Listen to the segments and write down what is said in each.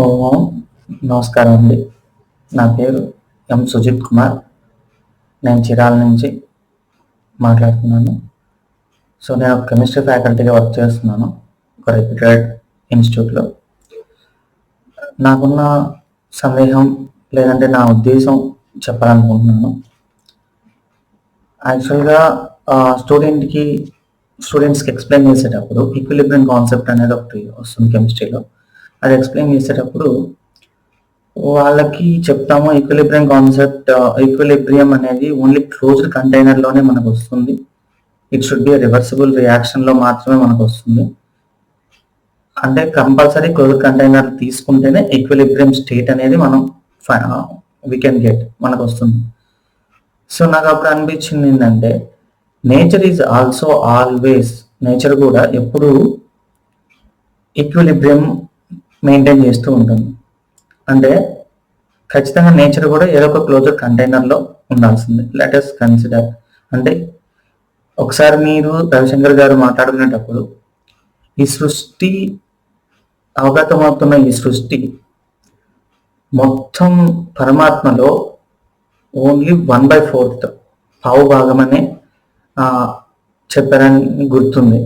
ఓం నమస్కారం అండి. నా పేరు ఎం సుజిత్ కుమార్. నేను చిరాల నుంచి మాట్లాడుతున్నాను. సో నేను ఒక కెమిస్ట్రీ ఫ్యాకల్టీగా వర్క్ చేస్తున్నాను. ఒక రెప్యూటెడ్ ఇన్స్టిట్యూట్లో. నాకున్న సందేహం లేదంటే నా ఉద్దేశం చెప్పాలనుకుంటున్నాను. యాక్చువల్గా స్టూడెంట్కి స్టూడెంట్స్కి ఎక్స్ప్లెయిన్ చేసేటప్పుడు ఈక్విలిబ్రియం కాన్సెప్ట్ అనేది ఒకటి వస్తుంది కెమిస్ట్రీలో. అది ఎక్స్ప్లెయిన్ చేసేటప్పుడు వాళ్ళకి చెప్తాము ఈక్విలిబ్రియం కాన్సెప్ట్ ఈక్విలిబ్రియం అనేది ఓన్లీ క్లోజ్డ్ కంటైనర్లోనే మనకు వస్తుంది. ఇట్ షుడ్ బి రివర్సిబుల్ రియాక్షన్లో మాత్రమే మనకు వస్తుంది. అంటే కంపల్సరీ క్లోజ్ కంటైనర్ తీసుకుంటేనే ఈక్విలిబ్రియం స్టేట్ అనేది మనం వీ కెన్ గెట్ మనకు వస్తుంది. సో నాకు అప్పుడు అనిపించింది ఏంటంటే nature is also always nature కూడా ఎప్పుడు ఈక్విలిబ్రియం మెయింటైన్ చేస్తూ ఉంటుంది అంటే ఖచ్చితంగా నేచర్ కూడా ఏదో ఒక క్లోజర్ కంటైనర్లో ఉండాల్సింది. లెటెస్ కన్సిడర్ అంటే ఒకసారి మీరు రవిశంకర్ గారు మాట్లాడుకునేటప్పుడు ఈ సృష్టి అవగతమవుతున్న ఈ సృష్టి మొత్తం పరమాత్మలో ఓన్లీ వన్ బై ఫోర్త్ పావు భాగమని చెప్పారని గుర్తుంది.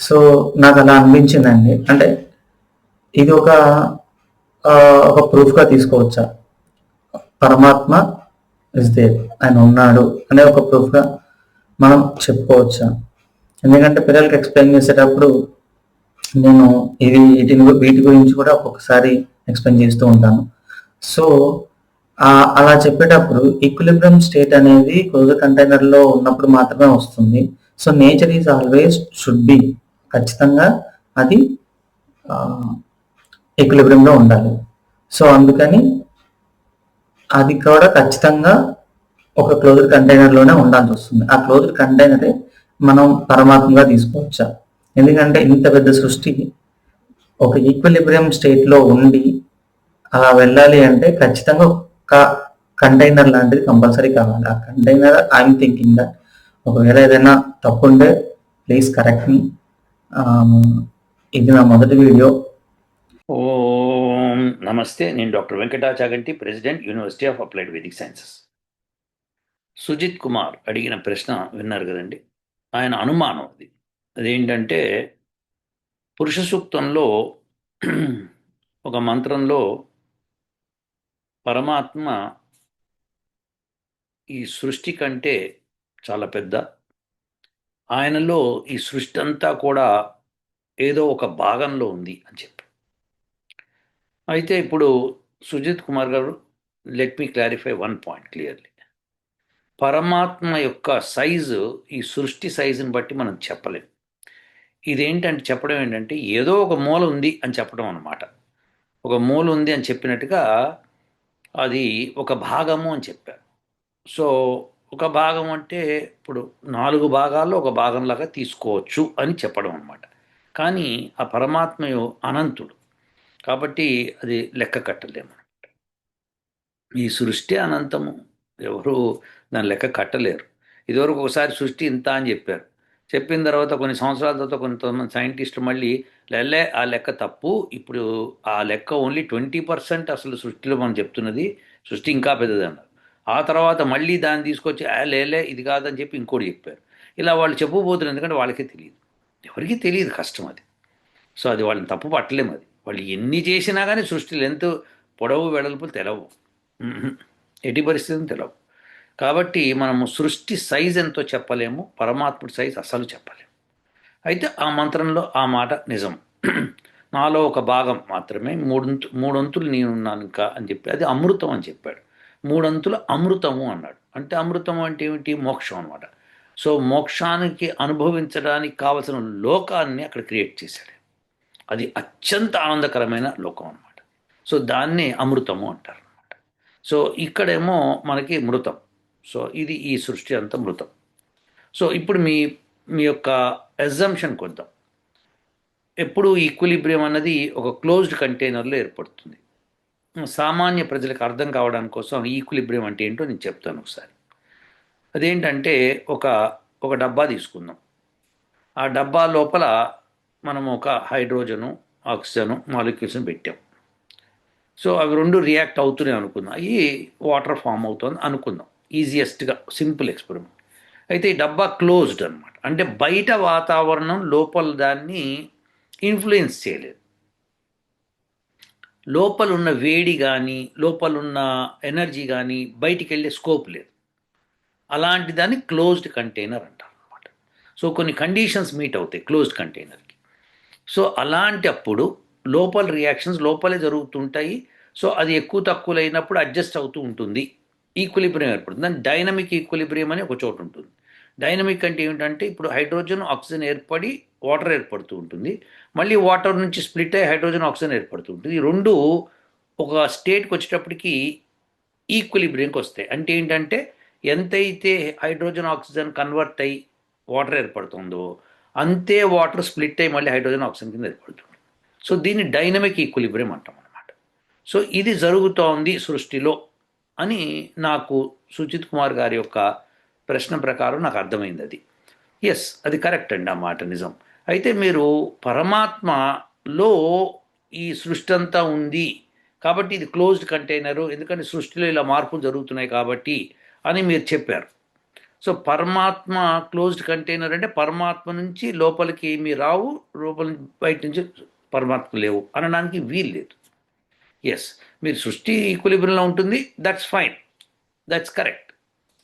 సో నాకు అలా అనిపించిందండి. అంటే ఇది ఒక ఒక ప్రూఫ్గా తీసుకోవచ్చా? పరమాత్మ ఇస్ దేర్ ఆయన ఉన్నాడు అనే ఒక ప్రూఫ్గా మనం చెప్పుకోవచ్చా? ఎందుకంటే పిల్లలకి ఎక్స్ప్లెయిన్ చేసేటప్పుడు నేను ఇది వీటిని వీటి గురించి కూడా ఒక్కొక్కసారి ఎక్స్ప్లెయిన్ చేస్తూ ఉంటాను. సో అలా చెప్పేటప్పుడు ఈక్విలిబ్రియం స్టేట్ అనేది క్లోజ్ కంటైనర్లో ఉన్నప్పుడు మాత్రమే వస్తుంది. So nature is always should be ఖచ్చితంగా అది equilibrium ఉండాలి. సో అందుకని అది కూడా ఖచ్చితంగా ఒక క్లోజ్డ్ కంటైనర్లోనే ఉండాల్సి వస్తుంది. ఆ క్లోజ్డ్ కంటైనరే మనం పరమాత్మగా తీసుకోవచ్చా? ఎందుకంటే ఇంత పెద్ద సృష్టి ఒక ఈక్విలిబ్రియం స్టేట్లో ఉండి అలా వెళ్ళాలి అంటే ఖచ్చితంగా ఒక కంటైనర్ లాంటిది కంపల్సరీ కావాలి. ఆ కంటైనర్ ఐఎమ్ థింకింగ్ దట్ ఒకవేళ ఏదైనా తప్పు ప్లీజ్ కరెక్ట్ మీ ఇది నా మొదటి వీడియో ఓం నమస్తే నేను doctor Venkata Chaganti president university of applied Vedic sciences. Sujit Kumar అడిగిన ప్రశ్న విన్నారు కదండి. ఆయన అనుమానం అది. అదేంటంటే పురుష సూక్తంలో ఒక మంత్రంలో పరమాత్మ ఈ సృష్టి కంటే చాలా పెద్ద. ఆయనలో ఈ సృష్టి అంతా కూడా ఏదో ఒక భాగంలో ఉంది అని చెప్పి అయితే ఇప్పుడు సుజిత్ కుమార్ గారు let me clarify one point clearly పరమాత్మ యొక్క సైజు ఈ సృష్టి సైజుని బట్టి మనం చెప్పలేం. ఇదేంటంటే చెప్పడం ఏంటంటే ఏదో ఒక మూల ఉంది అని చెప్పడం అనమాట ఒక మూల ఉంది అని చెప్పినట్టుగా అది ఒక భాగము అని చెప్పారు. సో ఒక భాగం అంటే ఇప్పుడు నాలుగు భాగాల్లో ఒక భాగంలాగా తీసుకోవచ్చు అని చెప్పడం అనమాట కానీ ఆ పరమాత్మయు అనంతుడు. కాబట్టి అది లెక్క కట్టలేము. ఈ సృష్టి అనంతము. ఎవరు దాని లెక్క కట్టలేరు. ఇదివరకు ఒకసారి సృష్టి ఇంత అని చెప్పారు. చెప్పిన తర్వాత కొన్ని సంవత్సరాల తర్వాత కొంతమంది సైంటిస్టులు మళ్ళీ లెల్లే ఆ లెక్క తప్పు. ఇప్పుడు ఆ లెక్క ఓన్లీ ట్వంటీ పర్సెంట్ అసలు సృష్టిలో మనం చెప్తున్నది సృష్టి ఇంకా పెద్దది అన్నారు. ఆ తర్వాత మళ్ళీ దాన్ని తీసుకొచ్చి ఆ లేలే ఇది కాదని చెప్పి ఇంకోటి చెప్పారు. ఇలా వాళ్ళు చెప్పబోతున్నారు. ఎందుకంటే వాళ్ళకే తెలియదు. ఎవరికీ తెలియదు కష్టం అది. సో అది వాళ్ళని తప్పు పట్టలేము అది. వాళ్ళు ఎన్ని చేసినా కానీ సృష్టిలు ఎంత పొడవు వెడల్పు తెలవు. ఎట్టి పరిస్థితులు తెలవు. కాబట్టి మనము సృష్టి సైజ్ ఎంతో చెప్పలేము పరమాత్ముడి సైజ్ అసలు చెప్పలేము. అయితే ఆ మంత్రంలో ఆ మాట నిజం. నాలో ఒక భాగం మాత్రమే మూడొంతు మూడొంతులు నేనున్నాను ఇంకా అని చెప్పి అది అమృతం అని చెప్పాడు. మూడొంతుల అమృతము అన్నాడు. అంటే అమృతం అంటే ఏమిటి? మోక్షం అన్నమాట. సో మోక్షానికి అనుభవించడానికి కావలసిన లోకాన్ని అక్కడ క్రియేట్ చేశాడు. అది అత్యంత ఆనందకరమైన లోకం అన్నమాట. సో దాన్నే అమృతము అంటారు అనమాట సో ఇక్కడేమో మనకి మృతం. సో ఇది ఈ సృష్టి అంతా మృతం. సో ఇప్పుడు మీ మీ యొక్క ఎగ్జంప్షన్ కొద్దాం ఎప్పుడు ఈక్విలిబ్రియం అన్నది ఒక క్లోజ్డ్ కంటైనర్లో ఏర్పడుతుంది. సామాన్య ప్రజలకు అర్థం కావడానికి కోసం ఈక్విలిబ్రియం అంటే ఏంటో నేను చెప్తాను ఒకసారి. అదేంటంటే ఒక ఒక డబ్బా తీసుకుందాం. ఆ డబ్బా లోపల మనం ఒక హైడ్రోజను ఆక్సిజను మాలిక్యూల్స్ని పెట్టాం. సో అవి రెండు రియాక్ట్ అవుతున్నాయి అనుకుందాం. అవి వాటర్ ఫామ్ అవుతుంది అనుకుందాం. ఈజియెస్ట్గా సింపుల్ ఎక్స్పెరిమెంట్. అయితే ఈ డబ్బా క్లోజ్డ్ అనమాట అంటే బయట వాతావరణం లోపల దాన్ని ఇన్ఫ్లుయెన్స్ చేయలేదు. లోపల ఉన్న వేడి కానీ లోపల ఉన్న ఎనర్జీ కానీ బయటికి వెళ్ళే స్కోప్ లేదు. అలాంటి దాన్ని క్లోజ్డ్ కంటైనర్ అంటారు అనమాట సో కొన్ని కండిషన్స్ మీట్ అవుతాయి క్లోజ్డ్ కంటైనర్ సో అలాంటి అప్పుడు లోపల రియాక్షన్స్ లోపలే జరుగుతుంటాయి. సో అది ఎక్కువ తక్కువలు అయినప్పుడు అడ్జస్ట్ అవుతూ ఉంటుంది. ఈక్విలిబ్రియం ఏర్పడుతుంది. దాని డైనమిక్ ఈక్విలిబ్రియం అని ఒక చోటు ఉంటుంది. డైనమిక్ అంటే ఏమిటంటే ఇప్పుడు హైడ్రోజన్ ఆక్సిజన్ ఏర్పడి వాటర్ ఏర్పడుతూ ఉంటుంది. మళ్ళీ వాటర్ నుంచి స్ప్లిట్ అయ్యి హైడ్రోజన్ ఆక్సిజన్ ఏర్పడుతూ ఉంటుంది. ఈ రెండు ఒక స్టేట్కి వచ్చేటప్పటికి ఈక్విలిబ్రియంకి వస్తాయి. అంటే ఏంటంటే ఎంతైతే హైడ్రోజన్ ఆక్సిజన్ కన్వర్ట్ అయ్యి వాటర్ ఏర్పడుతుందో అంతే వాటర్ స్ప్లిట్ అయ్యి మళ్ళీ హైడ్రోజన్ ఆక్సిజన్ కింద ఏర్పడుతుంది. సో దీన్ని డైనమిక్ ఈక్విలిబ్రియం అంటాం అనమాట సో ఇది జరుగుతోంది సృష్టిలో అని నాకు సుజిత్ కుమార్ గారి యొక్క ప్రశ్న ప్రకారం నాకు అర్థమైంది అది. ఎస్ అది కరెక్ట్ అండి ఆ మాట నిజం. అయితే మీరు పరమాత్మలో ఈ సృష్టి అంతా ఉంది కాబట్టి ఇది క్లోజ్డ్ కంటైనరు ఎందుకంటే సృష్టిలో ఇలా మార్పులు జరుగుతున్నాయి కాబట్టి అని మీరు చెప్పారు. సో పరమాత్మ క్లోజ్డ్ కంటైనర్ అంటే పరమాత్మ నుంచి లోపలికి ఏమీ రావు లోపల బయట నుంచి పరమాత్మ లేవు అనడానికి వీలు లేదు ఎస్ మీరు సృష్టి ఈక్వలిబ్రియంలో ఉంటుంది దట్స్ ఫైన్ దట్స్ కరెక్ట్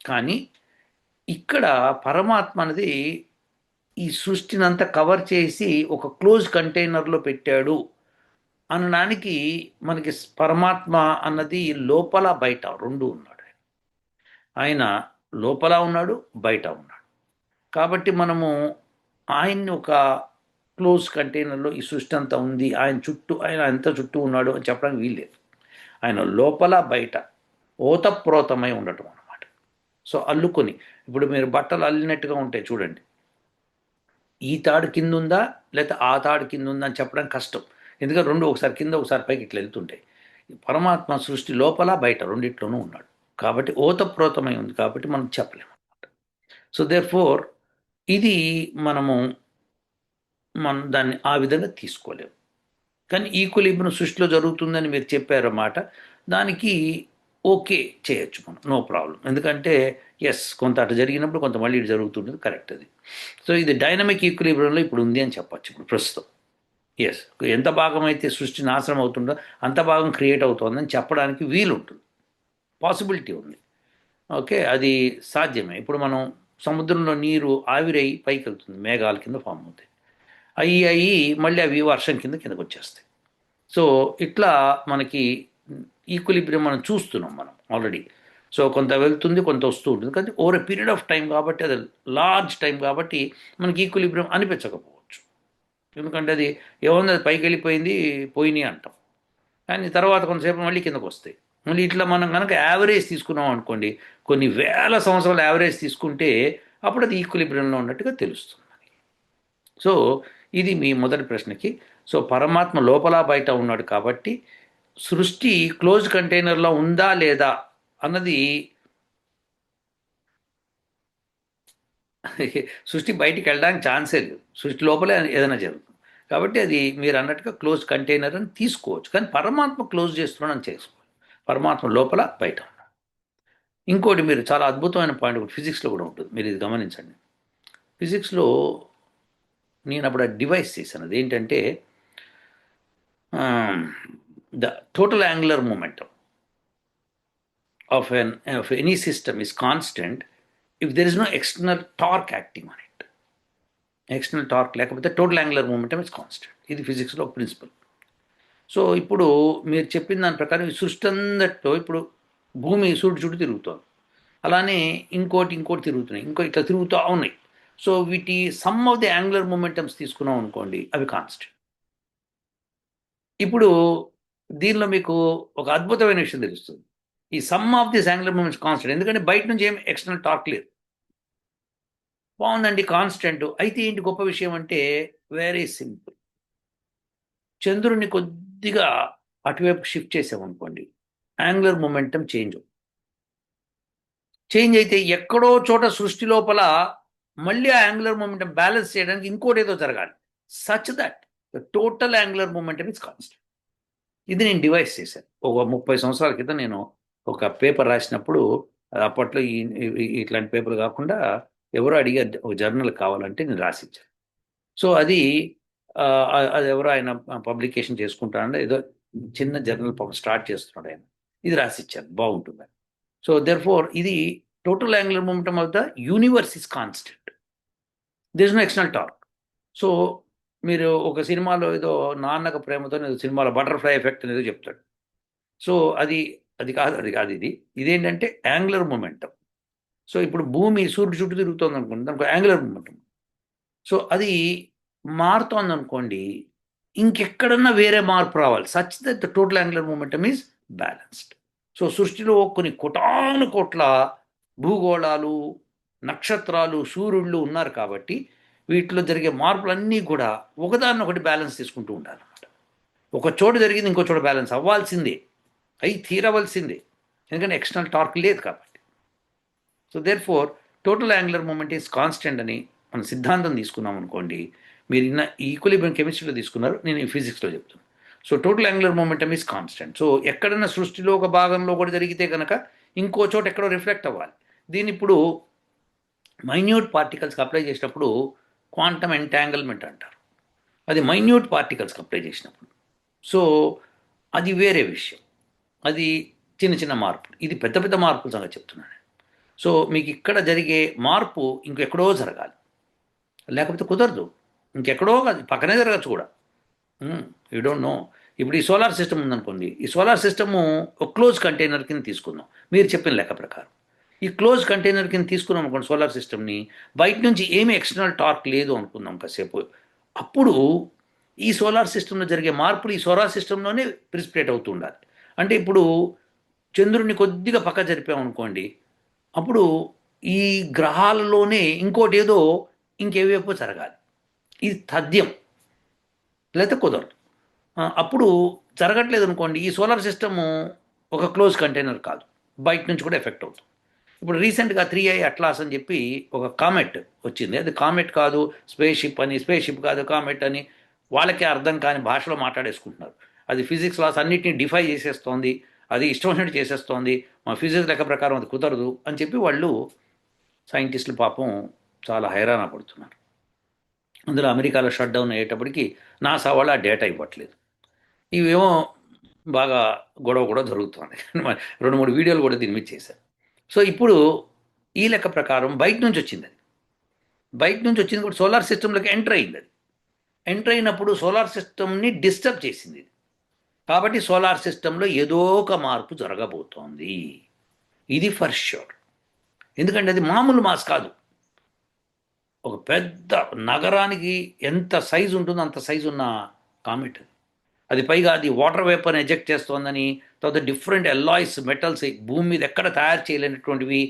కానీ ఇక్కడ పరమాత్మ అనేది ఈ సృష్టిని అంతా కవర్ చేసి ఒక క్లోజ్ కంటైనర్లో పెట్టాడు అనడానికి మనకి పరమాత్మ అన్నది లోపల బయట రెండు ఉన్నాడు ఆయన. లోపల ఉన్నాడు బయట ఉన్నాడు. కాబట్టి మనము ఆయన్ని ఒక క్లోజ్ కంటైనర్లో ఈ సృష్టి అంతా ఉంది ఆయన చుట్టూ ఆయన ఎంత చుట్టూ ఉన్నాడు అని చెప్పడానికి వీల్లేదు. ఆయన లోపల బయట ఓతప్రోతమై ఉండటం అనమాట సో అల్లుకొని ఇప్పుడు మీరు బట్టలు అల్లినట్టుగా ఉంటాయి చూడండి. ఈ తాడు కింద ఉందా లేకపోతే ఆ తాడు కింద ఉందా అని చెప్పడం కష్టం. ఎందుకంటే రెండు ఒకసారి కింద ఒకసారి పైకి ఇట్లా వెళ్తుంటాయి. పరమాత్మ సృష్టి లోపల బయట రెండిట్లోనూ ఉన్నాడు. కాబట్టి ఓతప్రోతమై ఉంది కాబట్టి మనం చెప్పలేము అనమాట సో దేర్ ఫోర్ ఇది మనము మనం దాన్ని ఆ విధంగా తీసుకోలేము కానీ ఈక్వలిబ్రియం సృష్టిలో జరుగుతుందని మీరు చెప్పారన్నమాట. దానికి ఓకే చేయొచ్చు మనం. No problem. ఎందుకంటే ఎస్ కొంత అటు జరిగినప్పుడు కొంత మళ్ళీ ఇటు జరుగుతుంటుంది కరెక్ట్ అది. సో ఇది డైనమిక్ ఈక్వలిబ్రియంలో ఇప్పుడు ఉంది అని చెప్పచ్చు ఇప్పుడు ప్రస్తుతం. ఎస్ ఎంత భాగం అయితే సృష్టి నాశనం అవుతుందో అంత భాగం క్రియేట్ అవుతుందని చెప్పడానికి వీలు ఉంటుంది పాసిబిలిటీ ఉంది. ఓకే అది సాధ్యమే. ఇప్పుడు మనం సముద్రంలో నీరు ఆవిరై పైకి వెళ్తుంది మేఘాల కింద ఫామ్ అవుతాయి. అయ్యి అయ్యి మళ్ళీ అవి వర్షం కింద కిందకు వచ్చేస్తాయి సో ఇట్లా మనకి ఈక్వలిబ్రియం మనం చూస్తున్నాం మనం ఆల్రెడీ. సో కొంత వెళ్తుంది కొంత వస్తూ ఉంటుంది. కానీ over a period of time కాబట్టి అది లార్జ్ టైం కాబట్టి మనకి ఈక్వలిబ్రియం అనిపించకపోవచ్చు. ఎందుకంటే అది ఏముంది అది పైకి వెళ్ళిపోయింది పోయినాయి అంటాం. కానీ తర్వాత కొంతసేపు మళ్ళీ కిందకు వస్తాయి మళ్ళీ ఇట్లా మనం కనుక యావరేజ్ తీసుకున్నాం అనుకోండి కొన్ని వేల సంవత్సరాల యావరేజ్ తీసుకుంటే అప్పుడు అది ఈక్వలిబ్రియంలో ఉన్నట్టుగా తెలుస్తుంది. సో ఇది మీ మొదటి ప్రశ్నకి. సో పరమాత్మ లోపల బయట ఉన్నాడు కాబట్టి సృష్టి క్లోజ్ కంటైనర్లో ఉందా లేదా అన్నది సృష్టి బయటికి వెళ్ళడానికి ఛాన్సే లేదు. సృష్టి లోపలే ఏదైనా జరుగుతుంది. కాబట్టి అది మీరు అన్నట్టుగా క్లోజ్ కంటైనర్ అని తీసుకోవచ్చు. కానీ పరమాత్మ క్లోజ్ చేస్తున్నాడని చేసుకోవచ్చు పరమాత్మ లోపల బయట ఉన్నాడు ఇంకోటి మీరు చాలా అద్భుతమైన పాయింట్ ఒకటి ఫిజిక్స్లో కూడా ఉంటుంది. మీరు ఇది గమనించండి. ఫిజిక్స్లో నేను అప్పుడు డివైస్ చేశాను. అది ఏంటంటే the total angular momentum of an of any system is constant if there is no external torque acting on it. External torque లేకపోతే total angular momentum is constant. ఇది ఫిజిక్స్లో ప్రిన్సిపల్. సో ఇప్పుడు మీరు చెప్పిన దాని ప్రకారం ఈ సృష్టి అందట్లో ఇప్పుడు భూమి సూడు చుట్టూ తిరుగుతోంది. అలానే ఇంకోటి ఇంకోటి తిరుగుతున్నాయి. ఇంకో ఇట్లా తిరుగుతూ ఉన్నాయి. సో వీటి sum of the angular momentums తీసుకున్నాం అనుకోండి అవి కాన్స్టెంట్ ఇప్పుడు దీనిలో మీకు ఒక అద్భుతమైన విషయం తెలుస్తుంది. ఈ sum of this angular moments constant ఎందుకంటే బయట నుంచి ఏం ఎక్స్టర్నల్ టార్క్ లేదు. బాగుందండి కాన్స్టెంట్ అయితే ఏంటి గొప్ప విషయం అంటే వెరీ సింపుల్ చంద్రుడిని కొద్ది కొద్దిగా అటువైపు షిఫ్ట్ చేసామనుకోండి యాంగులర్ మూమెంటం చేంజ్ చేంజ్ అయితే ఎక్కడో చోట సృష్టి లోపల మళ్ళీ ఆ యాంగులర్ మూమెంటం బ్యాలెన్స్ చేయడానికి ఇంకోటి ఏదో జరగాలి. Such that the total angular momentum is constant ఇది నేను డివైస్ చేశాను. ఒక ముప్పై సంవత్సరాల క్రితం నేను ఒక పేపర్ రాసినప్పుడు అప్పట్లో ఈ ఇట్లాంటి పేపర్ కాకుండా ఎవరో అడిగారు ఒక జర్నల్ కావాలంటే నేను రాసిచ్చాను సో అది అది ఎవరో ఆయన పబ్లికేషన్ చేసుకుంటానంటే ఏదో చిన్న జర్నల్ స్టార్ట్ చేస్తున్నాడు ఆయన. ఇది రాసిచ్చారు. బాగుంటుంది సో దెర్ ఫోర్ ఇది total angular momentum of the universe is constant this no external torque so మీరు ఒక సినిమాలో ఏదో నాన్నక ప్రేమతో ఏదో సినిమాలో బటర్ఫ్లై ఎఫెక్ట్ అనేది చెప్తాడు. సో అది అది కాదు అది కాదు ఇది. ఇదేంటంటే యాంగులర్ మూమెంటం సో ఇప్పుడు భూమి సూర్యుడు చుట్టూ తిరుగుతుంది అనుకుంటే దానికి యాంగులర్ మూమెంటం సో అది మారుతోంది అనుకోండి ఇంకెక్కడన్నా వేరే మార్పు రావాలి. Such that the total angular momentum is balanced so సృష్టిలో కొన్ని కోటాను కోట్ల భూగోళాలు నక్షత్రాలు సూర్యుళ్ళు ఉన్నారు కాబట్టి వీటిలో జరిగే మార్పులన్నీ కూడా ఒకదాన్నొకటి బ్యాలెన్స్ తీసుకుంటూ ఉండాలన్నమాట. ఒక చోట జరిగింది ఇంకో చోట బ్యాలెన్స్ అవ్వాల్సిందే. అయి తీరవలసిందే. ఎందుకంటే ఎక్స్టర్నల్ టార్క్ లేదు కాబట్టి. So therefore total angular moment is constant అని మన సిద్ధాంతం తీసుకున్నాం అనుకోండి మీరు ఇన్న ఈక్వలిబ్రియం కెమిస్ట్రీలో తీసుకున్నారు నేను ఈ ఫిజిక్స్లో చెప్తున్నాను so total angular momentum is constant so ఎక్కడన్నా సృష్టిలో ఒక భాగంలో కూడా జరిగితే కనుక ఇంకో చోట ఎక్కడో రిఫ్లెక్ట్ అవ్వాలి. దీని ఇప్పుడు మైన్యూట్ పార్టికల్స్కి అప్లై చేసినప్పుడు క్వాంటమ్ ఎంటాంగిల్మెంట్ అంటారు. అది మైన్యూట్ పార్టికల్స్కి అప్లై చేసినప్పుడు. సో అది వేరే విషయం. అది చిన్న చిన్న మార్పులు. ఇది పెద్ద పెద్ద మార్పుల సంగతి చెప్తున్నాను సో మీకు ఇక్కడ జరిగే మార్పు ఇంకెక్కడో జరగాలి. లేకపోతే కుదరదు. ఇంకెక్కడో కాదు పక్కనే జరగచ్చు కూడా. యూ డోంట్ నో ఇప్పుడు ఈ సోలార్ సిస్టమ్ ఉందనుకోండి ఈ సోలార్ సిస్టము ఒక క్లోజ్ కంటైనర్ కింద తీసుకుందాం. మీరు చెప్పిన లెక్క ప్రకారం. ఈ క్లోజ్ కంటైనర్ కింద తీసుకున్నాం అనుకోండి సోలార్ సిస్టమ్ని బయట నుంచి ఏమీ ఎక్స్టర్నల్ టార్క్ లేదు అనుకుందాం కాసేపు. అప్పుడు ఈ సోలార్ సిస్టంలో జరిగే మార్పులు ఈ సోలార్ సిస్టంలోనే ప్రిసిపిటేట్ అవుతూ ఉండాలి. అంటే ఇప్పుడు చంద్రుడిని కొద్దిగా పక్క జరిపామనుకోండి అప్పుడు ఈ గ్రహాలలోనే ఇంకోటి ఏదో ఇంకేవేపో జరగాలి. ఇది తథ్యం. లేకపోతే కుదరదు. అప్పుడు జరగట్లేదు అనుకోండి ఈ సోలార్ సిస్టము ఒక క్లోజ్ కంటైనర్ కాదు. బయట నుంచి కూడా ఎఫెక్ట్ అవుతుంది. ఇప్పుడు రీసెంట్గా త్రీ ఐ అట్లాస్ అని చెప్పి ఒక కామెట్ వచ్చింది. అది కామెట్ కాదు స్పేస్ షిప్ అని స్పేస్ షిప్ కాదు కామెట్ అని వాళ్ళకే అర్థం కాని భాషలో మాట్లాడేసుకుంటున్నారు. అది ఫిజిక్స్ లాస్ అన్నిటిని డిఫై చేసేస్తోంది. అది ఇష్టం వచ్చినట్టు చేసేస్తోంది. మా ఫిజిక్స్ లెక్క ప్రకారం అది కుదరదు అని చెప్పి వాళ్ళు సైంటిస్టులు పాపం చాలా హైరాణ పడుతున్నారు. అందులో అమెరికాలో షట్ డౌన్ అయ్యేటప్పటికి నాసా వాళ్ళు ఆ డేటా ఇవ్వట్లేదు. ఇవేమో బాగా గొడవ కూడా జరుగుతుంది. రెండు మూడు వీడియోలు కూడా దీని మీద చేశారు. సో ఇప్పుడు ఈ లెక్క ప్రకారం బయట నుంచి వచ్చింది అది. బయట నుంచి వచ్చింది కూడా సోలార్ సిస్టంలోకి ఎంటర్ అయింది అది. ఎంటర్ అయినప్పుడు సోలార్ సిస్టమ్ని డిస్టర్బ్ చేసింది ఇది. కాబట్టి సోలార్ సిస్టంలో ఏదో ఒక మార్పు జరగబోతోంది. ఇది ఫర్ ష్యూర్ ఎందుకంటే అది మామూలు మాస్ కాదు. ఒక పెద్ద నగరానికి ఎంత సైజు ఉంటుందో అంత సైజు ఉన్న కామెట్. అది పైగా అది వాటర్ వేపర్ని ఎజెక్ట్ చేస్తోందని తర్వాత డిఫరెంట్ ఎల్లాయిస్ మెటల్స్ భూమి మీద ఎక్కడ తయారు చేయలేనటువంటివి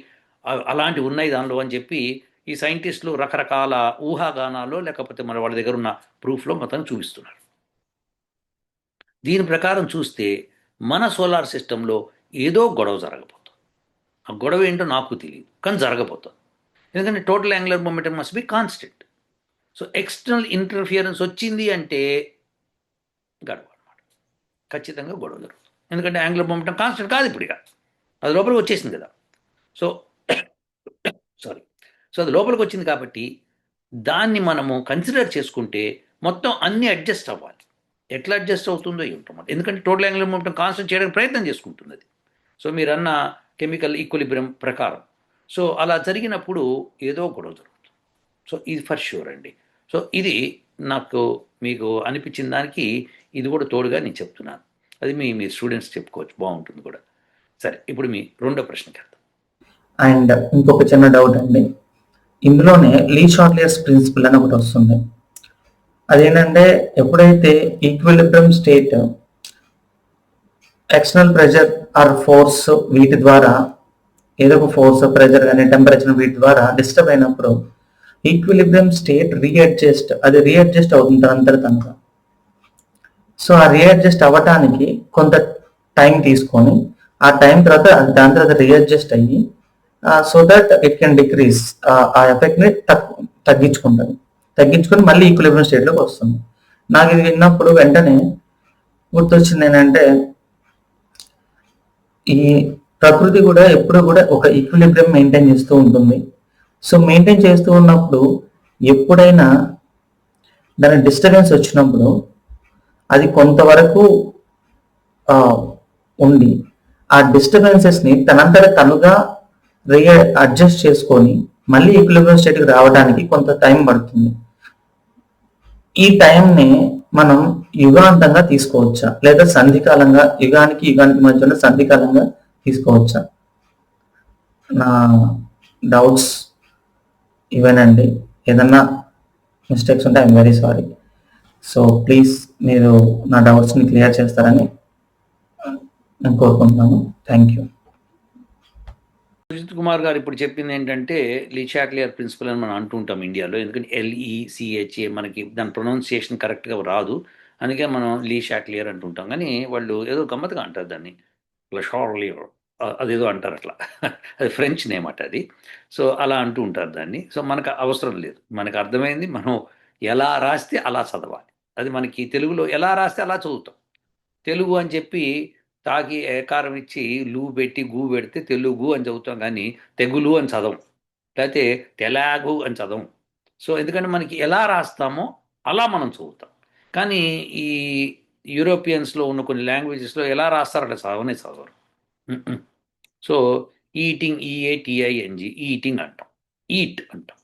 అలాంటివి ఉన్నాయి దానిలో అని చెప్పి ఈ సైంటిస్టులు రకరకాల ఊహాగానాలు లేకపోతే మన వాళ్ళ దగ్గర ఉన్న ప్రూఫ్లో మొత్తం చూపిస్తున్నారు. దీని ప్రకారం చూస్తే మన సోలార్ సిస్టంలో ఏదో గొడవ జరగబోతుంది. ఆ గొడవ ఏంటో నాకు తెలియదు కానీ జరగబోతుంది. ఎందుకంటే total angular momentum must be constant so external interference వచ్చింది అంటే గడవ అనమాట ఖచ్చితంగా గొడవ జరుగుతుంది. ఎందుకంటే యాంగులర్ మొమెంటం కాన్స్టెంట్ కాదు ఇప్పుడు ఇక. అది లోపలికి వచ్చేసింది కదా. సో సారీ సో అది లోపలికి వచ్చింది కాబట్టి దాన్ని మనము కన్సిడర్ చేసుకుంటే మొత్తం అన్ని అడ్జస్ట్ అవ్వాలి. ఎట్లా అడ్జస్ట్ అవుతుందో ఏమిటన్నమాట ఎందుకంటే టోటల్ యాంగులర్ మొమెంటం కాన్స్టెంట్ చేయడానికి ప్రయత్నం చేసుకుంటుంది అది. సో మీరు అన్న కెమికల్ ఈక్వలిబ్రియం ప్రకారం. సో అలా జరిగినప్పుడు ఏదో గొడవ జరుగుతుంది. సో ఇది ఫర్ ష్యూర్ అండి. సో ఇది నాకు మీకు అనిపించిన దానికి ఇది కూడా తోడుగా నేను చెప్తున్నాను. అది మీ మీ స్టూడెంట్స్ చెప్పుకోవచ్చు. బాగుంటుంది కూడా. సరే ఇప్పుడు మీ రెండో ప్రశ్నకి వెళ్తాం అండ్ ఇంకొక చిన్న డౌట్ అండి. ఇందులోనే లీ షార్ట్లియర్స్ ప్రిన్సిపల్ అని ఒకటి వస్తుంది. అదేంటంటే ఎప్పుడైతే equilibrium state external pressure or force వీటి ద్వారా ఏదో ఒక ఫోర్స్ ప్రెజర్ కానీ టెంపరేచర్ వీటి ద్వారా డిస్టర్బ్ అయినప్పుడు ఈక్విలిబ్రియం స్టేట్ రీఅడ్జస్ట్ అది రీఅడ్జస్ట్ అవుతుంది అంతర్గతంగా. సో ఆ రీఅడ్జస్ట్ అవ్వటానికి కొంత టైం తీసుకొని ఆ టైం తర్వాత దాని తర్వాత రీఅడ్జస్ట్ అయ్యి so that it can decrease ఆ ఎఫెక్ట్ని తగ్గించుకుంటుంది. తగ్గించుకొని మళ్ళీ ఈక్విలిబ్రియం స్టేట్లోకి వస్తుంది. నాకు ఇది విన్నప్పుడు వెంటనే గుర్తొచ్చింది ఏంటంటే ఈ ప్రకృతి కూడా ఎప్పుడు కూడా ఒక ఈక్విలిబ్రియం మెయింటైన్ చేస్తూ ఉంటుంది. సో మెయింటైన్ చేస్తూ ఉన్నప్పుడు ఎప్పుడైనా దాని డిస్టర్బెన్స్ వచ్చినప్పుడు అది కొంతవరకు ఉండి ఆ డిస్టర్బెన్సెస్ని తనంతట తనుగా రీ అడ్జస్ట్ చేసుకొని మళ్ళీ ఈక్విలిబ్రియం స్టేట్కి రావడానికి కొంత టైం పడుతుంది. ఈ టైంని మనం యుగాంతంగా తీసుకోవచ్చా? లేదా సంధికాలంగా యుగానికి యుగానికి మధ్య ఉన్న సంధికాలంగా తీసుకోవచ్చా? నా డౌట్స్ ఇవేనండి. ఏదన్నా మిస్టేక్స్ ఉంటే I'm very sorry so please మీరు నా డౌట్స్ని క్లియర్ చేస్తారని నేను కోరుకుంటున్నాను. థ్యాంక్ యూ సుజిత్ కుమార్ గారు ఇప్పుడు చెప్పింది ఏంటంటే లీచాక్లియర్ ప్రిన్సిపల్ అని మనం అంటుంటాం ఇండియాలో. ఎందుకంటే ఎల్ఈసిహెచ్ఏ మనకి దాని ప్రొనౌన్సియేషన్ కరెక్ట్గా రాదు. అందుకే మనం లీ షాక్లియర్ అంటుంటాం కానీ వాళ్ళు ఏదో గమ్మత్తుగా అంటారు దాన్ని. షార్లియర్ అదేదో అంటారు అట్లా. అది ఫ్రెంచ్ నేమ్ అట అది. సో అలా అంటూ ఉంటారు దాన్ని. సో మనకు అవసరం లేదు. మనకు అర్థమైంది మనం ఎలా రాస్తే అలా చదవాలి. అది మనకి తెలుగులో ఎలా రాస్తే అలా చదువుతాం. తెలుగు అని చెప్పి తాకి ఏకారం ఇచ్చి లూ పెట్టి గూ పెడితే తెలుగు అని చదువుతాం కానీ తెగులు అని చదవం. లేకపోతే తెలాగు అని చదవం. సో ఎందుకంటే మనకి ఎలా రాస్తామో అలా మనం చదువుతాం. కానీ ఈ యూరోపియన్స్లో ఉన్న కొన్ని లాంగ్వేజెస్లో ఎలా రాస్తారంటే చదవనే చదవరు. So eating E A T I N G eating అంటాం. ఈట్ అంటాం.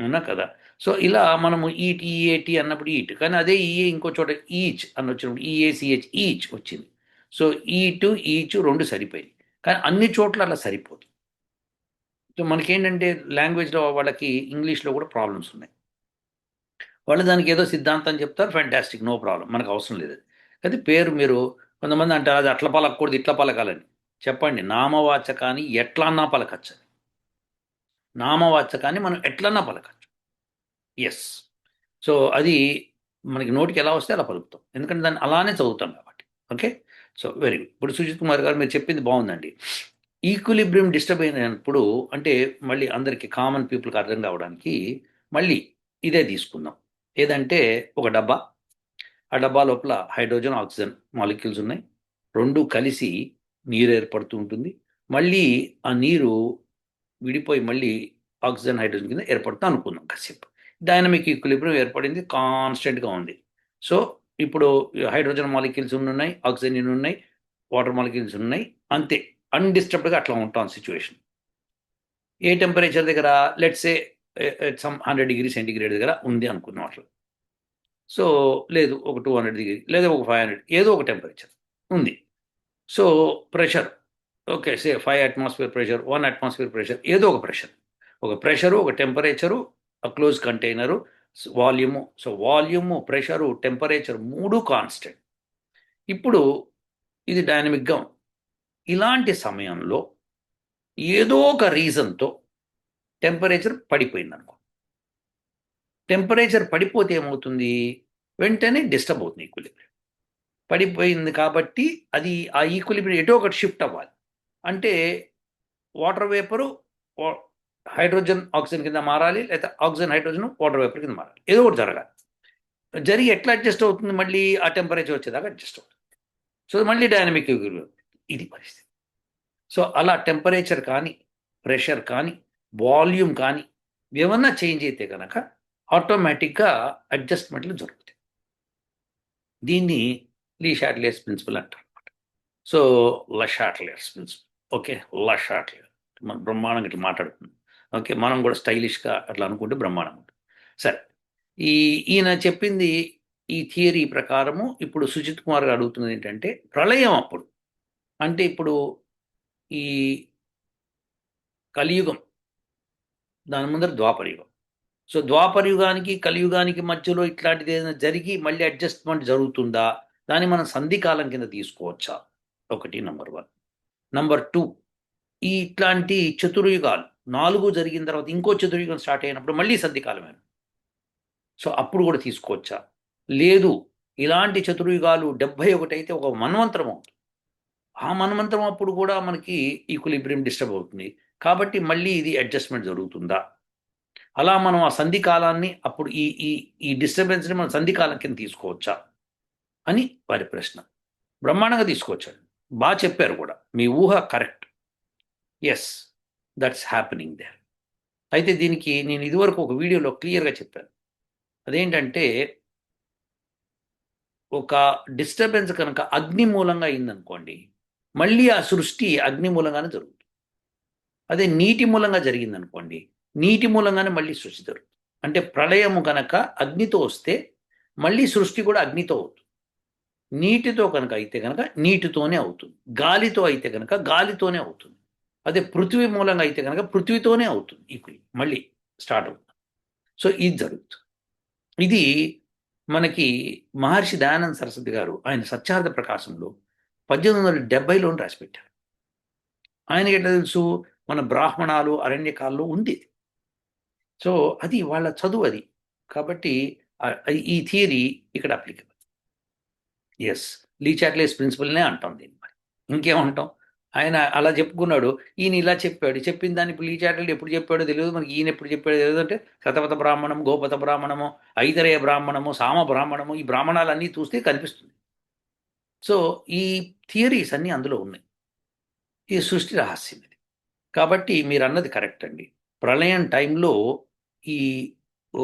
అవునా కదా? సో ఇలా మనము ఈట్ ఈఏటి అన్నప్పుడు ఈట్ కానీ అదే ఈఏ ఇంకో చోట ఈచ్ అని వచ్చినప్పుడు E A C H each వచ్చింది. సో ఈటు ఈచ్ రెండు సరిపోయి కానీ అన్ని చోట్ల అలా సరిపోదు. సో మనకేంటంటే లాంగ్వేజ్లో వాళ్ళకి ఇంగ్లీష్లో కూడా ప్రాబ్లమ్స్ ఉన్నాయి. వాళ్ళు దానికి ఏదో సిద్ధాంతం చెప్తారు ఫ్యాంటాస్టిక్ నో ప్రాబ్లం మనకు అవసరం లేదు. అది పేరు మీరు కొంతమంది అంటారు అది అట్లా పలకూడదు ఇట్లా పలకాలని. చెప్పండి నామవాచకాన్ని ఎట్లన్నా పలకచ్చని నామవాచకాన్ని మనం ఎట్లన్నా పలకచ్చు. ఎస్ సో అది మనకి నోటికి ఎలా వస్తే అలా పలుకుతాం. ఎందుకంటే దాన్ని అలానే చదువుతాం కాబట్టి. ఓకే సో వెరీ గుడ్ ఇప్పుడు సుజిత్ కుమార్ గారు మీరు చెప్పింది బాగుందండి. ఈక్విలిబ్రియం డిస్టర్బ్ అయినప్పుడు అంటే మళ్ళీ అందరికీ కామన్ పీపుల్కి అర్థం కావడానికి మళ్ళీ ఇదే తీసుకుందాం. ఏదంటే ఒక డబ్బా. ఆ డబ్బా లోపల హైడ్రోజన్ ఆక్సిజన్ మాలిక్యూల్స్ ఉన్నాయి. రెండు కలిసి నీరు ఏర్పడుతూ ఉంటుంది మళ్ళీ ఆ నీరు విడిపోయి మళ్ళీ ఆక్సిజన్ హైడ్రోజన్ కింద ఏర్పడుతూ అనుకుందాం కాసేపు. డైనమిక్ ఈక్విలిబ్రియం ఏర్పడింది కాన్స్టెంట్గా ఉంది. సో ఇప్పుడు హైడ్రోజన్ మాలిక్యూల్స్ ఉన్నాయి ఆక్సిజన్ ఉన్నాయి వాటర్ మాలిక్యూల్స్ ఉన్నాయి అంతే. అన్డిస్టర్బ్డ్గా అట్లా ఉంటాం సిచ్యువేషన్. ఏ టెంపరేచర్ దగ్గర let's say some hundred degree centigrade దగ్గర ఉంది అనుకున్నాం అట్లా సో లేదు ఒక టూ హండ్రెడ్ డిగ్రీ లేదా ఒక ఫైవ్ హండ్రెడ్ ఏదో ఒక టెంపరేచర్ ఉంది. So pressure. Okay say five atmosphere pressure one atmosphere pressure ఏదో ఒక ప్రెషర్. ఒక ప్రెషరు ఒక temperature close container volume. So volume pressure temperature మూడు కాన్స్టెంట్. ఇప్పుడు ఇది డైనమిక్గా ఉంది. ఇలాంటి సమయంలో ఏదో ఒక రీజన్తో టెంపరేచర్ పడిపోయింది అనుకో టెంపరేచర్ పడిపోతే ఏమవుతుంది? వెంటనే డిస్టర్బ్ అవుతుంది ఈక్విలిబ్రియం పడిపోయింది కాబట్టి అది ఆ ఈక్విలిబ్రియం ఎటో ఒకటి షిఫ్ట్ అవ్వాలి. అంటే వాటర్ వేపరు హైడ్రోజన్ ఆక్సిజన్ కింద మారాలి లేదా ఆక్సిజన్ హైడ్రోజన్ వాటర్ వేపర్ కింద మారాలి. ఏదో ఒకటి జరగాలి. జరిగి ఎట్లా అడ్జస్ట్ అవుతుంది మళ్ళీ? ఆ టెంపరేచర్ వచ్చేదాకా అడ్జస్ట్ అవుతుంది. సో మళ్ళీ డైనమిక్ ఇది పరిస్థితి. సో అలా టెంపరేచర్ కానీ ప్రెషర్ కానీ వాల్యూమ్ కానీ ఏమన్నా చేంజ్ అయితే కనుక ఆటోమేటిక్గా అడ్జస్ట్మెంట్లు జరుగుతాయి. దీన్ని లీ షాట్లియర్స్ ప్రిన్సిపల్ అంటారు అనమాట so Le Chatelier's principle. Okay Le Chatelier మన బ్రహ్మాండంగా ఇట్లా మాట్లాడుతుంది ఓకే మనం కూడా స్టైలిష్గా అట్లా అనుకుంటే బ్రహ్మాండం ఉంటుంది. సరే ఈ ఈయన చెప్పింది ఈ థియరీ ప్రకారము ఇప్పుడు సుజిత్ కుమార్ గారు అడుగుతున్నది ఏంటంటే ప్రళయం అప్పుడు. అంటే ఇప్పుడు ఈ కలియుగం దాని ముందర ద్వాపరయుగం. సో ద్వాపరయుగానికి కలియుగానికి మధ్యలో ఇట్లాంటిది ఏదైనా జరిగి మళ్ళీ అడ్జస్ట్మెంట్ జరుగుతుందా? దాన్ని మనం సంధికాలం కింద తీసుకోవచ్చా? ఒకటి నంబర్ వన్ నంబర్ టూ ఈ ఇట్లాంటి చతుర్యుగాలు నాలుగు జరిగిన తర్వాత ఇంకో చతుర్యుగం స్టార్ట్ అయినప్పుడు మళ్ళీ సంధికాలమే సో అప్పుడు కూడా తీసుకోవచ్చా? లేదు ఇలాంటి చతుర్యుగాలు డెబ్బై ఒకటి అయితే ఒక మన్వంతరం అవుతుంది. ఆ మన్వంతరం అప్పుడు కూడా మనకి ఈక్విలిబ్రియం డిస్టర్బ్ అవుతుంది. కాబట్టి మళ్ళీ ఇది అడ్జస్ట్మెంట్ జరుగుతుందా? అలా మనం ఆ సంధి కాలాన్ని అప్పుడు ఈ ఈ ఈ డిస్టర్బెన్స్ని మనం సంధి కాలం కింద తీసుకోవచ్చా? అని వారి ప్రశ్న. బ్రహ్మాండంగా తీసుకొచ్చాడు. బాగా చెప్పారు కూడా. మీ ఊహ correct. Yes that's happening there అయితే దీనికి నేను ఇదివరకు ఒక వీడియోలో క్లియర్గా చెప్పాను. అదేంటంటే ఒక డిస్టర్బెన్స్ కనుక అగ్ని మూలంగా అయిందనుకోండి మళ్ళీ ఆ సృష్టి అగ్ని మూలంగానే జరుగుతుంది. అదే నీటి మూలంగా జరిగిందనుకోండి నీటి మూలంగానే మళ్ళీ సృష్టి జరుగుతుంది. అంటే ప్రళయము కనుక అగ్నితో వస్తే మళ్ళీ సృష్టి కూడా అగ్నితో అవుతుంది. నీటితో కనుక అయితే కనుక నీటితోనే అవుతుంది. గాలితో అయితే కనుక గాలితోనే అవుతుంది. అదే పృథ్వీ మూలంగా అయితే కనుక పృథ్వీతోనే అవుతుంది. ఈక్వల్ మళ్ళీ స్టార్ట్ అవుతుంది. సో ఇది జరుగుతుంది. ఇది మనకి మహర్షి దయానంద సరస్వతి గారు ఆయన సత్యార్థ ప్రకాశంలో పద్దెనిమిది వందల డెబ్బైలో రాసిపెట్టారు. ఆయనకి ఎట్లా తెలుసు? మన బ్రాహ్మణాలు అరణ్యకాల్లో ఉంది సో అది వాళ్ళ చదువు అది. కాబట్టి ఈ థియరీ ఇక్కడ అప్లికబుల్ ఎస్ లీ చాట్లేస్ ప్రిన్సిపల్నే అంటాం దీన్ని మరి. ఇంకేమంటాం? ఆయన అలా చెప్పుకున్నాడు. ఈయన ఇలా చెప్పాడు. చెప్పిన దాన్ని ఇప్పుడు లీ చాట్లెట్ ఎప్పుడు చెప్పాడో తెలియదు. మనకి ఈయన ఎప్పుడు చెప్పాడో తెలియదు అంటే శతపథ బ్రాహ్మణం గోపత బ్రాహ్మణము ఐతరేయ బ్రాహ్మణము సామ బ్రాహ్మణము ఈ బ్రాహ్మణాలన్నీ చూస్తే కనిపిస్తుంది. సో ఈ థియరీస్ అన్నీ అందులో ఉన్నాయి. ఈ సృష్టి రహస్యం ఇది. కాబట్టి మీరు అన్నది కరెక్ట్ అండి. ప్రళయం టైంలో ఈ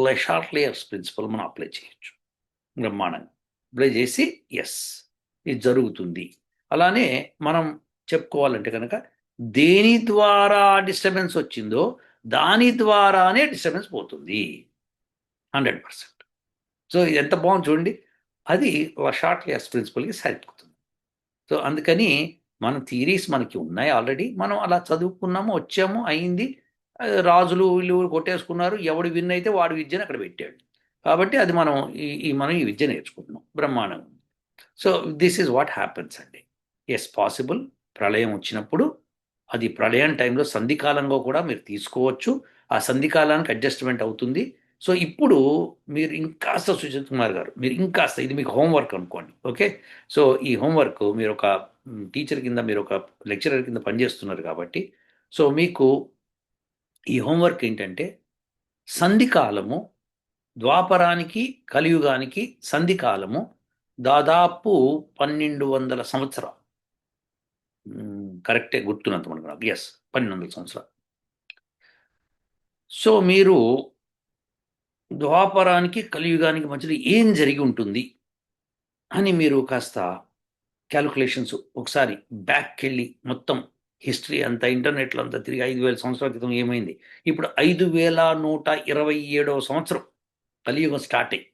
లెషార్ట్ లేయర్స్ ప్రిన్సిపల్ మనం అప్లై చేయొచ్చు. బ్రహ్మాండంగా. అప్లై చేసి ఎస్ ఇది జరుగుతుంది. అలానే మనం చెప్పుకోవాలంటే కనుక దేని ద్వారా డిస్టర్బెన్స్ వచ్చిందో దాని ద్వారానే డిస్టర్బెన్స్ పోతుంది. Hundred percent. సో ఇది ఎంత బాగుంది చూడండి. అది షార్ట్ ఎస్ ప్రిన్సిపల్కి సరిపోతుంది. సో అందుకని మన థీరీస్ మనకి ఉన్నాయి ఆల్రెడీ మనం అలా చదువుకున్నాము వచ్చాము అయింది. రాజులు వీళ్ళు కొట్టేసుకున్నారు. ఎవడు విన్ అయితే వాడు విద్యను అక్కడ పెట్టాడు. కాబట్టి అది మనం ఈ ఈ మనం ఈ విద్య నేర్చుకుంటున్నాం. బ్రహ్మాండం so this is what happens అండి. ఎస్ పాసిబుల్ ప్రళయం వచ్చినప్పుడు అది ప్రళయం టైంలో సంధికాలంగా కూడా మీరు తీసుకోవచ్చు. ఆ సంధికాలానికి అడ్జస్ట్మెంట్ అవుతుంది. సో ఇప్పుడు మీరు ఇంకాస్త సుజిత్ కుమార్ గారు మీరు ఇంకాస్త ఇది మీకు హోంవర్క్ అనుకోండి ఓకే? సో ఈ హోంవర్క్ మీరు ఒక టీచర్ కింద మీరు ఒక లెక్చరర్ కింద పనిచేస్తున్నారు కాబట్టి సో మీకు ఈ హోంవర్క్ ఏంటంటే సంధికాలము ద్వాపరానికి కలియుగానికి సంధికాలము దాదాపు పన్నెండు వందల సంవత్సరాలు. కరెక్టే గుర్తున్నంత మనకు నాకు. ఎస్ పన్నెండు వందల సంవత్సరాలు. సో మీరు ద్వాపరానికి కలియుగానికి మధ్యలో ఏం జరిగి ఉంటుంది అని మీరు కాస్త క్యాలిక్యులేషన్స్ ఒకసారి బ్యాక్కి వెళ్ళి మొత్తం హిస్టరీ అంతా ఇంటర్నెట్లో అంతా తిరిగి ఐదు వేల సంవత్సరాల క్రితం ఏమైంది? ఇప్పుడు ఐదు వేల నూట ఇరవై ఏడవ సంవత్సరం. కలియుగం స్టార్ట్ అయ్యి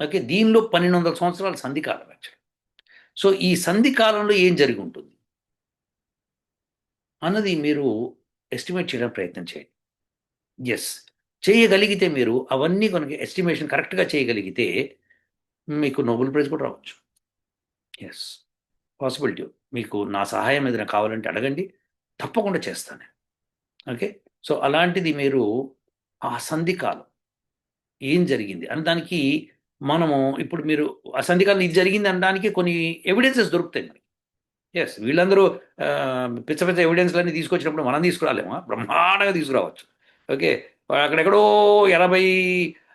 ఓకే దీనిలో పన్నెండు వందల సంవత్సరాల సంధికాలం యాక్చువల్ సో ఈ సంధి కాలంలో ఏం జరిగి ఉంటుంది అన్నది మీరు ఎస్టిమేట్ చేయడానికి ప్రయత్నం చేయండి. ఎస్ చేయగలిగితే మీరు అవన్నీ కనుక ఎస్టిమేషన్ కరెక్ట్గా చేయగలిగితే మీకు నోబెల్ ప్రైజ్ కూడా రావచ్చు. ఎస్ పాసిబిలిటీ మీకు నా సహాయం ఏదైనా కావాలంటే అడగండి. తప్పకుండా చేస్తాను ఓకే సో అలాంటిది మీరు ఆ సంధికాలం ఏం జరిగింది? అని దానికి మనము ఇప్పుడు మీరు ఆ ఇది జరిగింది అనడానికి కొన్ని ఎవిడెన్సెస్ దొరుకుతాయి మనకి. ఎస్ వీళ్ళందరూ పిచ్చ పిచ్చ ఎవిడెన్స్లన్నీ తీసుకొచ్చినప్పుడు మనం తీసుకురాలేమా? బ్రహ్మాండంగా తీసుకురావచ్చు. ఓకే అక్కడెక్కడో ఎనభై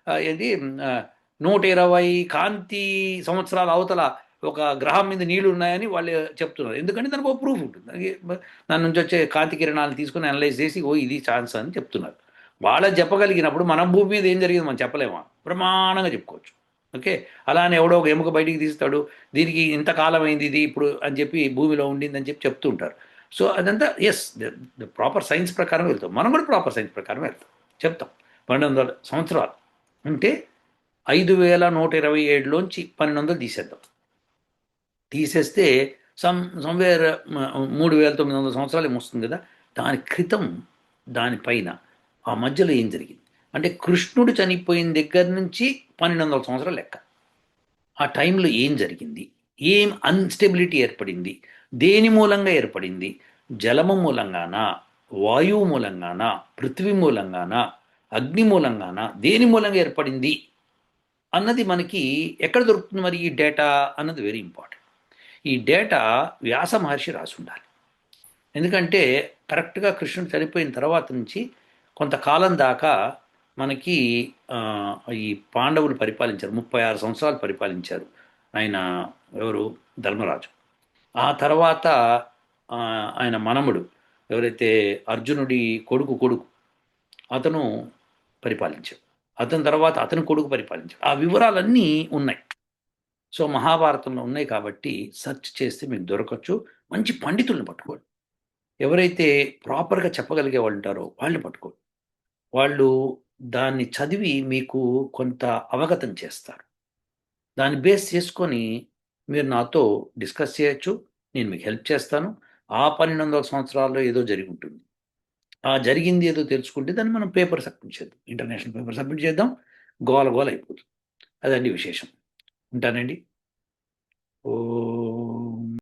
ఆ, నూట ఇరవై కాంతి సంవత్సరాల అవతల ఒక గ్రహం మీద నీళ్ళు ఉన్నాయని వాళ్ళు చెప్తున్నారు. ఎందుకంటే దానికి ఒక ప్రూఫ్ ఉంటుంది. దానికి దాని నుంచి వచ్చే కాంతి కిరణాలు తీసుకుని అనలైజ్ చేసి ఓ ఇది ఛాన్స్ అని చెప్తున్నారు. వాళ్ళ చెప్పగలిగినప్పుడు మన భూమి మీద ఏం జరిగింది మనం చెప్పలేమా? ప్రమాణంగా చెప్పుకోవచ్చు. ఓకే? అలానే ఎవడో ఒక ఎముక బయటికి తీస్తాడు దీనికి ఇంతకాలం అయింది ఇది ఇప్పుడు అని చెప్పి భూమిలో ఉండింది అని చెప్పి చెప్తూ ఉంటారు. సో అదంతా ఎస్ ప్రాపర్ సైన్స్ ప్రకారం వెళ్తాం. మనం కూడా ప్రాపర్ సైన్స్ ప్రకారం వెళ్తాం. చెప్తాం. పన్నెండు వందల సంవత్సరాలు. అంటే ఐదు వేల నూట ఇరవై ఏడులోంచి పన్నెండు వందలు తీసేద్దాం. తీసేస్తే సమ్ సమ్వేర్ మూడు వేల తొమ్మిది వందల సంవత్సరాలు ఏమొస్తుంది కదా? దాని క్రితం దానిపైన ఆ మధ్యలో ఏం జరిగింది? అంటే కృష్ణుడు చనిపోయిన దగ్గర నుంచి పన్నెండు వందల సంవత్సరాలు లెక్క. ఆ టైంలో ఏం జరిగింది? ఏం అన్స్టెబిలిటీ ఏర్పడింది? దేని మూలంగా ఏర్పడింది? జలము మూలంగానా? వాయువు మూలంగానా? పృథ్వీ మూలంగానా? అగ్ని మూలంగానా? దేని మూలంగా ఏర్పడింది? అన్నది మనకి ఎక్కడ దొరుకుతుంది మరి ఈ డేటా అన్నది వెరీ ఇంపార్టెంట్. ఈ డేటా వ్యాస మహర్షి రాసి ఉండాలి ఎందుకంటే కరెక్ట్గా కృష్ణుడు చనిపోయిన తర్వాత నుంచి కొంతకాలం దాకా మనకి ఈ పాండవులు పరిపాలించారు. ముప్పై ఆరు సంవత్సరాలు పరిపాలించారు. ఆయన ఎవరు? ధర్మరాజు. ఆ తర్వాత ఆయన మనముడు ఎవరైతే అర్జునుడి కొడుకు కొడుకు అతను పరిపాలించాడు. అతని తర్వాత అతని కొడుకు పరిపాలించాడు. ఆ వివరాలన్నీ ఉన్నాయి. సో మహాభారతంలో ఉన్నాయి కాబట్టి సెర్చ్ చేస్తే మీకు దొరకచ్చు. మంచి పండితుల్ని పట్టుకోండి. ఎవరైతే ప్రాపర్గా చెప్పగలిగే వాళ్ళు ఉంటారో వాళ్ళని పట్టుకోండి. వాళ్ళు దాన్ని చదివి మీకు కొంత అవగతం చేస్తారు. దాన్ని బేస్ చేసుకొని మీరు నాతో డిస్కస్ చేయొచ్చు నేను మీకు హెల్ప్ చేస్తాను. ఆ పన్నెండు వందల సంవత్సరాల్లో ఏదో జరిగి ఉంటుంది. ఆ జరిగింది ఏదో తెలుసుకుంటే దాన్ని మనం పేపర్ సబ్మిట్ చేద్దాం. ఇంటర్నేషనల్ పేపర్ సబ్మిట్ చేద్దాం. గోల గోల అయిపోతుంది. అదండి విశేషం. ఉంటానండి. ఓ